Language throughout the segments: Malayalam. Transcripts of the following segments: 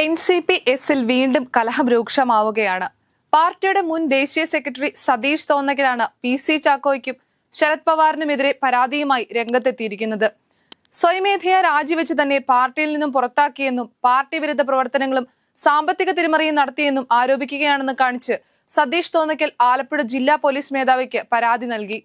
എൻ സി പി എസിൽ വീണ്ടും കലഹം രൂക്ഷമാവുകയാണ്. പാർട്ടിയുടെ മുൻ ദേശീയ സെക്രട്ടറി സതീഷ് തോന്നകിലാണ് പി സി ചാക്കോയ്ക്കും ശരത് പവാറിനുമെതിരെ പരാതിയുമായി രംഗത്തെത്തിയിരിക്കുന്നത്. സ്വയമേധയാ രാജിവെച്ച് തന്നെ പാർട്ടിയിൽ നിന്നും പുറത്താക്കിയെന്നും പാർട്ടി വിരുദ്ധ പ്രവർത്തനങ്ങളും സാമ്പത്തിക തിരിമറിയും നടത്തിയെന്നും ആരോപിക്കുകയാണെന്ന് കാണിച്ച് സതീഷ് തോന്നക്കൽ ആലപ്പുഴ ജില്ലാ പോലീസ് മേധാവിക്ക് പരാതി നൽകി.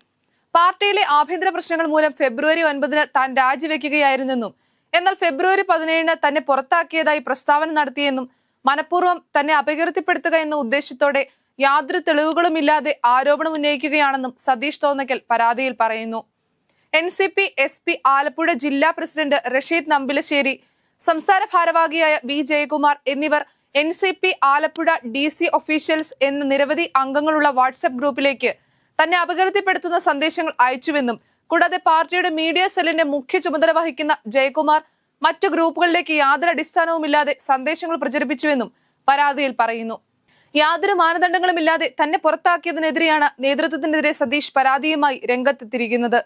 പാർട്ടിയിലെ ആഭ്യന്തര പ്രശ്നങ്ങൾ മൂലം ഫെബ്രുവരി ഒൻപതിന് താൻ രാജിവെക്കുകയായിരുന്നെന്നും എന്നാൽ ഫെബ്രുവരി പതിനേഴിന് തന്നെ പുറത്താക്കിയതായി പ്രസ്താവന നടത്തിയെന്നും മനഃപൂർവം തന്നെ അപകീർത്തിപ്പെടുത്തുക എന്ന ഉദ്ദേശത്തോടെ യാതൊരു തെളിവുകളുമില്ലാതെ ആരോപണം ഉന്നയിക്കുകയാണെന്നും സതീഷ് തോന്നക്കൽ പരാതിയിൽ പറയുന്നു. N C P S P Alappuzha ജില്ലാ പ്രസിഡന്റ് റഷീദ് നമ്പിലശ്ശേരി സംസ്ഥാന ഭാരവാഹിയായ വി ജയകുമാർ എന്നിവർ N C P Alappuzha D C officials എന്ന നിരവധി അംഗങ്ങളുള്ള വാട്സ്ആപ്പ് ഗ്രൂപ്പിലേക്ക് തന്നെ അപകീർത്തിപ്പെടുത്തുന്ന സന്ദേശങ്ങൾ അയച്ചുവെന്നും കൂടാതെ പാർട്ടിയുടെ മീഡിയ സെല്ലിന്റെ മുഖ്യ ചുമതല വഹിക്കുന്ന ജയകുമാർ മറ്റു ഗ്രൂപ്പുകളിലേക്ക് യാതൊരു അടിസ്ഥാനവുമില്ലാതെ സന്ദേശങ്ങൾ പ്രചരിപ്പിച്ചുവെന്നും പരാതിയിൽ പറയുന്നു. യാതൊരു മാനദണ്ഡങ്ങളും ഇല്ലാതെ തന്നെ പുറത്താക്കിയതിനെതിരെയാണ് നേതൃത്വത്തിനെതിരെ സതീഷ് പരാതിയുമായി രംഗത്തെത്തിയിരിക്കുന്നത്.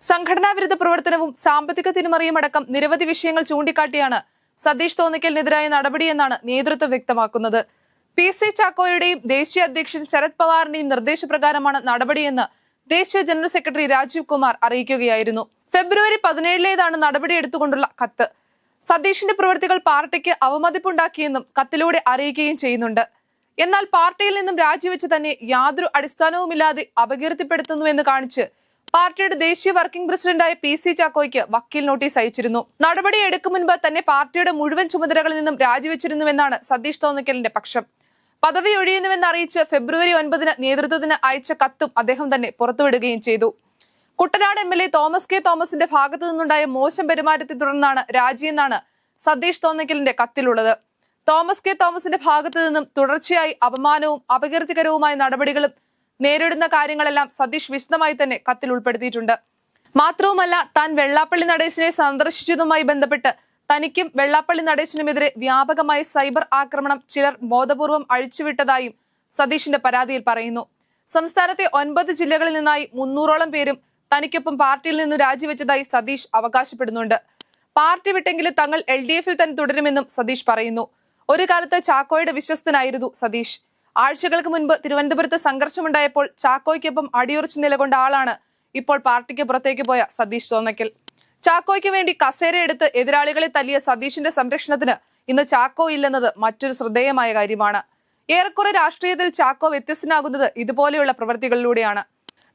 സംഘടനാ വിരുദ്ധ പ്രവർത്തനവും സാമ്പത്തിക തിരിമറിയും അടക്കം നിരവധി വിഷയങ്ങൾ ചൂണ്ടിക്കാട്ടിയാണ് സതീഷ് തോന്നിക്കലിനെതിരായ നടപടിയെന്നാണ് നേതൃത്വം വ്യക്തമാക്കുന്നത്. പി സി ചാക്കോയുടെയും ദേശീയ അധ്യക്ഷൻ ശരത് പവാറിന്റെയും നിർദ്ദേശപ്രകാരമാണ് നടപടിയെന്ന് ദേശീയ ജനറൽ സെക്രട്ടറി രാജീവ് കുമാർ അറിയിക്കുകയായിരുന്നു. ഫെബ്രുവരി പതിനേഴിലേതാണ് നടപടി എടുത്തുകൊണ്ടുള്ള കത്ത്. സതീഷിന്റെ പ്രവൃത്തികൾ പാർട്ടിക്ക് അവമതിപ്പുണ്ടാക്കിയെന്നും കത്തിലൂടെ അറിയിക്കുകയും ചെയ്യുന്നുണ്ട്. എന്നാൽ പാർട്ടിയിൽ നിന്നും രാജിവെച്ച് തന്നെ യാതൊരു അടിസ്ഥാനവുമില്ലാതെ അപകീർത്തിപ്പെടുത്തുന്നുവെന്ന് കാണിച്ച് പാർട്ടിയുടെ ദേശീയ വർക്കിംഗ് പ്രസിഡന്റായ പി സി ചാക്കോയ്ക്ക് വക്കീൽ നോട്ടീസ് അയച്ചിരുന്നു. നടപടി എടുക്കും മുൻപ് തന്നെ പാർട്ടിയുടെ മുഴുവൻ ചുമതലകളിൽ നിന്നും രാജിവെച്ചിരുന്നുവെന്നാണ് സതീഷ് തോന്നിക്കലിന്റെ പക്ഷം. പദവി ഒഴിയുന്നുവെന്ന് അറിയിച്ച് ഫെബ്രുവരി ഒൻപതിന് നേതൃത്വത്തിന് അയച്ച കത്തും അദ്ദേഹം തന്നെ പുറത്തുവിടുകയും ചെയ്തു. Kuttanad M L A Thomas K തോമസിന്റെ ഭാഗത്തു നിന്നുണ്ടായ മോശം പെരുമാറ്റത്തെ തുടർന്നാണ് രാജിയെന്നാണ് സതീഷ് തോന്നിക്കലിന്റെ കത്തിലുള്ളത്. തോമസ് കെ തോമസിന്റെ ഭാഗത്തു നിന്നും തുടർച്ചയായി അപമാനവും അപകീർത്തികരവുമായ നടപടികളും നേരിടുന്ന കാര്യങ്ങളെല്ലാം സതീഷ് വിശദമായി തന്നെ കത്തിൽ ഉൾപ്പെടുത്തിയിട്ടുണ്ട്. മാത്രവുമല്ല താൻ വെള്ളാപ്പള്ളി നടേശനെ സന്ദർശിച്ചതുമായി ബന്ധപ്പെട്ട് തനിക്കും വെള്ളാപ്പള്ളി നടേശനുമെതിരെ വ്യാപകമായ സൈബർ ആക്രമണം ചിലർ ബോധപൂർവം അഴിച്ചുവിട്ടതായും സതീഷിന്റെ പരാതിയിൽ പറയുന്നു. സംസ്ഥാനത്തെ ഒൻപത് ജില്ലകളിൽ നിന്നായി മുന്നൂറോളം പേരും തനിക്കൊപ്പം പാർട്ടിയിൽ നിന്ന് രാജിവെച്ചതായി സതീഷ് അവകാശപ്പെടുന്നുണ്ട്. പാർട്ടി വിട്ടെങ്കിലും തങ്ങൾ എൽ ഡി എഫിൽ തന്നെ തുടരുമെന്നും സതീഷ് പറയുന്നു. ഒരു കാലത്ത് ചാക്കോയുടെ വിശ്വസ്തനായിരുന്നു സതീഷ്. ആഴ്ചകൾക്ക് മുൻപ് തിരുവനന്തപുരത്ത് സംഘർഷമുണ്ടായപ്പോൾ ചാക്കോയ്ക്കൊപ്പം അടിയുറച്ചു നിലകൊണ്ട ആളാണ് ഇപ്പോൾ പാർട്ടിക്ക് പുറത്തേക്ക് പോയ സതീഷ് തോന്നക്കൽ. ചാക്കോയ്ക്ക് വേണ്ടി കസേരയെടുത്ത് എതിരാളികളെ തല്ലിയ സതീഷിന്റെ സംരക്ഷണത്തിന് ഇന്ന് ചാക്കോ ഇല്ലെന്നത് മറ്റൊരു ശ്രദ്ധേയമായ കാര്യമാണ്. ഏറെക്കുറെ രാഷ്ട്രീയത്തിൽ ചാക്കോ വ്യത്യസ്തനാകുന്നത് ഇതുപോലെയുള്ള പ്രവൃത്തികളിലൂടെയാണ്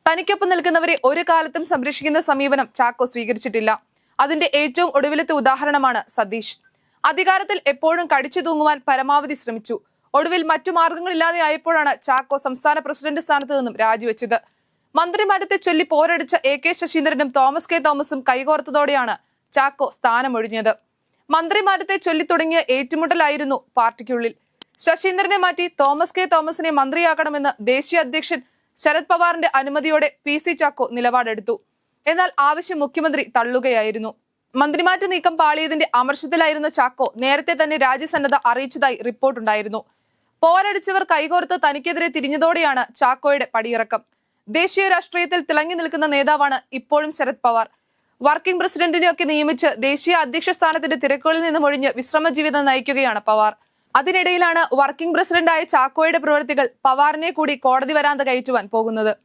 തനിക്കൊപ്പം നിൽക്കുന്നവരെ ഒരു കാലത്തും സംരക്ഷിക്കുന്ന സമീപനം ചാക്കോ സ്വീകരിച്ചിട്ടില്ല. അതിന്റെ ഏറ്റവും ഒടുവിലത്തെ ഉദാഹരണമാണ് സതീഷ്. അധികാരത്തിൽ എപ്പോഴും കടിച്ചു തൂങ്ങുവാൻ പരമാവധി ശ്രമിച്ചു. ഒടുവിൽ മറ്റു മാർഗങ്ങളില്ലാതെ ആയപ്പോഴാണ് ചാക്കോ സംസ്ഥാന പ്രസിഡന്റ് സ്ഥാനത്ത് നിന്നും രാജിവെച്ചത്. മന്ത്രിമാരത്തെ ചൊല്ലി പോരടിച്ച എ കെ ശശീന്ദ്രനും തോമസ് കെ തോമസും കൈകോർത്തതോടെയാണ് ചാക്കോ സ്ഥാനമൊഴിഞ്ഞത്. മന്ത്രിമാരത്തെ ചൊല്ലി തുടങ്ങിയ ഏറ്റുമുട്ടലായിരുന്നു പാർട്ടിക്കുള്ളിൽ. ശശീന്ദ്രനെ മാറ്റി തോമസ് കെ തോമസിനെ മന്ത്രിയാക്കണമെന്ന് ദേശീയ അധ്യക്ഷൻ ശരത് പവാറിന്റെ അനുമതിയോടെ പി സി ചാക്കോ നിലപാടെടുത്തു. എന്നാൽ ആവശ്യം മുഖ്യമന്ത്രി തള്ളുകയായിരുന്നു. മന്ത്രിമാറ്റ നീക്കം പാളിയതിന്റെ അമർഷത്തിലായിരുന്ന ചാക്കോ നേരത്തെ തന്നെ രാജ്യസന്നദ്ധ അറിയിച്ചതായി റിപ്പോർട്ടുണ്ടായിരുന്നു. പോരടിച്ചവർ കൈകോർത്ത് തനിക്കെതിരെ തിരിഞ്ഞതോടെയാണ് ചാക്കോയുടെ പടിയിറക്കം. ദേശീയ രാഷ്ട്രീയത്തിൽ തിളങ്ങി നിൽക്കുന്ന നേതാവാണ് ഇപ്പോഴും ശരത് പവാർ. വർക്കിംഗ് പ്രസിഡന്റിനെയൊക്കെ നിയമിച്ച് ദേശീയ അധ്യക്ഷ സ്ഥാനത്തിന്റെ തിരക്കുകളിൽ നിന്നും ഒഴിഞ്ഞ് വിശ്രമ ജീവിതം നയിക്കുകയാണ് പവാർ. അതിനിടയിലാണ് വർക്കിംഗ് പ്രസിഡന്റായ ചാക്കോയുടെ പ്രവൃത്തികൾ പവാറിനെ കൂടി കോടതി വരാന്ത കയറ്റുവാൻ പോകുന്നത്.